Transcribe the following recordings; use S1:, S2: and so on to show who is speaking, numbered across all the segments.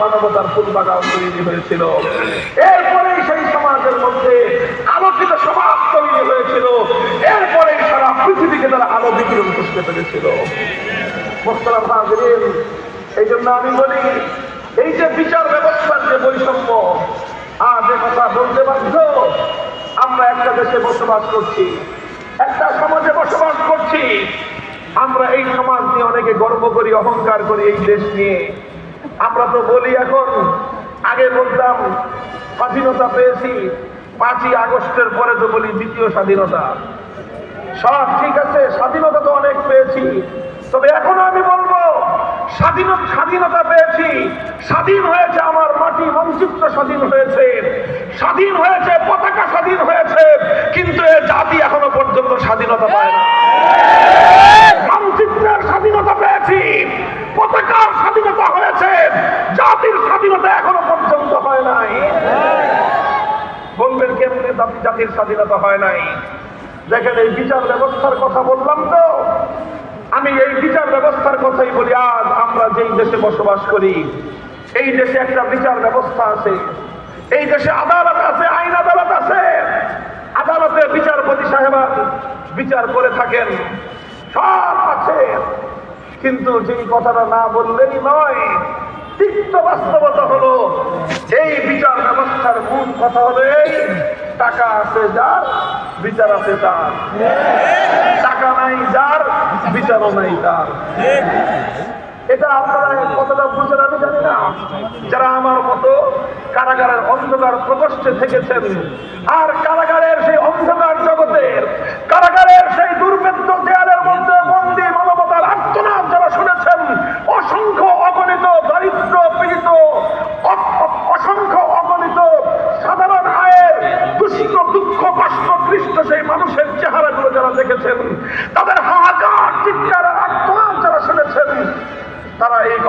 S1: মানবতার বাগান তৈরি হয়েছিল। এরপরেই সেই সমাজের মধ্যে আলোকিত সমাজ তৈরি হয়েছিল। এরপরেই সারা পৃথিবীকে তারা আলো বিকিরণ করতে পেরেছিল। এই জন্য আমি বলি, এই যে বিচার ব্যবস্থার যে বৈষম্য, আজ কথা বলতে বাধ্য। আমরা একটা দেশে বসবাস করছি, একটা সমাজে বসবাস করছি। আমরা এই সমাজ নিয়ে অনেকে গর্ব করি, অহংকার করি এই দেশ নিয়ে। আমরা তো বলি এখন, আগে বলতাম, স্বাধীনতা পেয়েছি পাঁচই আগস্টের পরে তো বলি দ্বিতীয় স্বাধীনতা। সব ঠিক আছে, স্বাধীনতা তো অনেক পেয়েছি, তবে এখনও আমি বলব স্বাধীনতা স্বাধীনতা পেয়েছি, স্বাধীন হয়েছে আমার মাটি মানচিত্র স্বাধীন হয়েছে স্বাধীন হয়েছে, পতাকা স্বাধীন হয়েছে, কিন্তু এ জাতি এখনও পর্যন্ত স্বাধীনতা পায় না মানচিত্রের স্বাধীনতা পেয়েছি পতাকার স্বাধীনতা হয়েছে জাতির স্বাধীনতা এখনও পর্যন্ত হয় নাই বলবেন কেমনে জাতি- জাতির স্বাধীনতা হয় নাই। দেখেন এই বিচার ব্যবস্থার কথা বললাম তো। আমি এই বিচার ব্যবস্থার কথাই বলি, আজ আমরা যেই দেশে বসবাস করি, এই দেশে একটা বিচার ব্যবস্থা আছে। এই দেশে আদালত আছে, আইন আদালত আছে। আদালতে বিচারপতি সাহেবা বিচার করে থাকেন, সব আছে। কিন্তু যেই কথাটা না বললেই নয়, তিক্ত বাস্তবতা হলো, এই বিচার ব্যবস্থার মূল কথা হলো এই টাকা আছে যার, বিচার আছে তার। টাকা নাই যার, বিচারও নাই তার। এটা আপনারা কতটা বুঝেন আমি জানি না। যারা আমার মতো কারাগারের অন্ধকার প্রকোষ্ঠে থেকেছেন, আর কারাগারের সেই অন্ধকার জগতের কারাগারের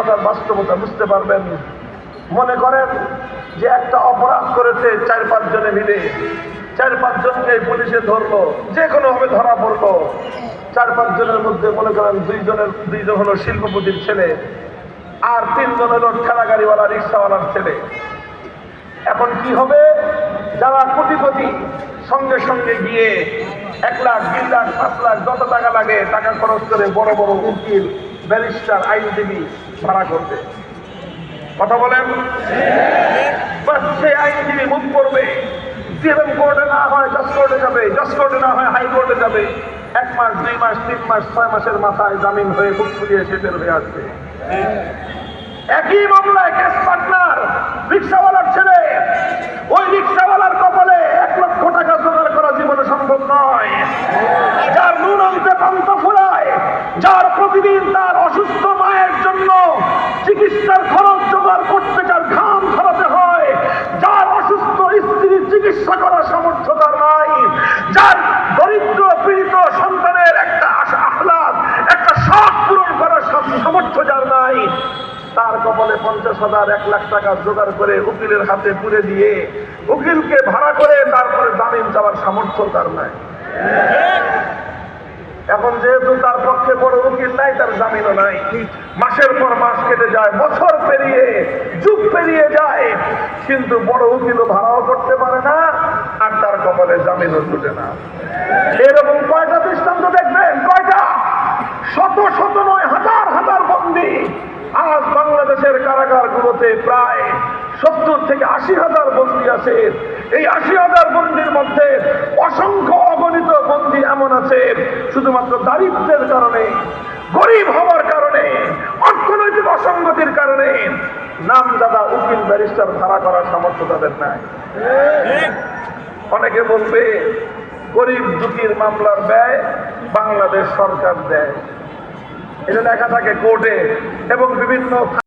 S1: কথার বাস্তবতা বুঝতে পারবেন। মনে করেন যে একটা অপরাধ করেছে চার পাঁচ জনে মিলে। চার পাঁচ জনকে পুলিশে ধরলো, যে কোনো ভাবে ধরা পড়ল। চার পাঁচ জনের মধ্যে মনে করেন দুইজনের দুইজন হলো শিল্পপতির ছেলে, আর তিনজন হলো ঠেলা গাড়িওয়ালা রিক্সাওয়ালার ছেলে। এখন কি হবে? যারা কোটিপতি, সঙ্গে সঙ্গে গিয়ে এক লাখ, দুই লাখ, পাঁচ লাখ, যত টাকা লাগে, টাকা খরচ করে বড় বড় উকিল ব্যারিস্টার আইনজীবী ভাড়া করবে কথা বলেন? বাস সে আইনজীবী মুখ করবে। যেরকম কোর্টে না হয়, জাজ কোর্টে যাবে, জাজ কোর্টে না হয় হাইকোর্টে যাবে। এক মাস, দুই মাস, তিন মাস, ছয় মাসের মাথায় জামিন হয়ে মুখ ফুলিয়ে সে বের হয়ে আসবে। একই মামলায় কেস পার্টনার রিক্সাওয়ালার ছেলে, ওই রিক্সাওয়ালার কপালে এক লক্ষ টাকা জোগাড় করা জীবনে সম্ভব নয় যার নুন আনতে পান্ত ফুলায় যার প্রতিদিন তার অসুস্থ মায়ের জন্য চিকিৎসার খরচ জোগাড় করতে যার ঘাম ধরাতে হয় যার অসুস্থ স্ত্রীর চিকিৎসা করার সামর্থ্য তার নাই যার দরিদ্র পীড়িত সন্তানের একটা আশা আহ্লাদ একটা শখ পূরণ করার সাম- সামর্থ্য যার নাই কপালে পঞ্চাশ হাজার, এক লাখ টাকা জোগাড় করে উকিলের হাতে পুরে দিয়ে উকিলকে ভাড়া করে তারপরে জামিন যাওয়ার সামর্থ্য তার নাই। এখন যেহেতু তার পক্ষে বড় উকিল নাই, তার জামিনও নাই। মাসের পর মাস কেটে যায়, বছর পেরিয়ে, যুগ পেরিয়ে যায়, কিন্তু বড় উকিলও ভাড়াও করতে পারে না, আর তার কপালে জামিনও জুটে না। এরকম কয়টা দৃষ্টান্ত দেখবেন? কয়টা? শত শত নয়, হাজার হাজার বন্দী। আজ বাংলাদেশের কারাগারগুলোতে প্রায় সত্তর থেকে আশি হাজার বন্দী আছে। এই আশি হাজার বন্দির মধ্যে অসংখ্য অগণিত বন্দী এমন আছে, শুধুমাত্র দারিদ্রের কারণে, গরিব হওয়ার কারণে, অর্থনৈতিক অসঙ্গতির কারণে নাম দাদা উকিল ব্যারিস্টার ভাড়া করার সামর্থ্য তাদের নাই। অনেকে বলবে, গরিব দুটির মামলার ব্যয় বাংলাদেশ সরকার দেয়। এটা লেখা থাকে কোর্টে এবং বিভিন্ন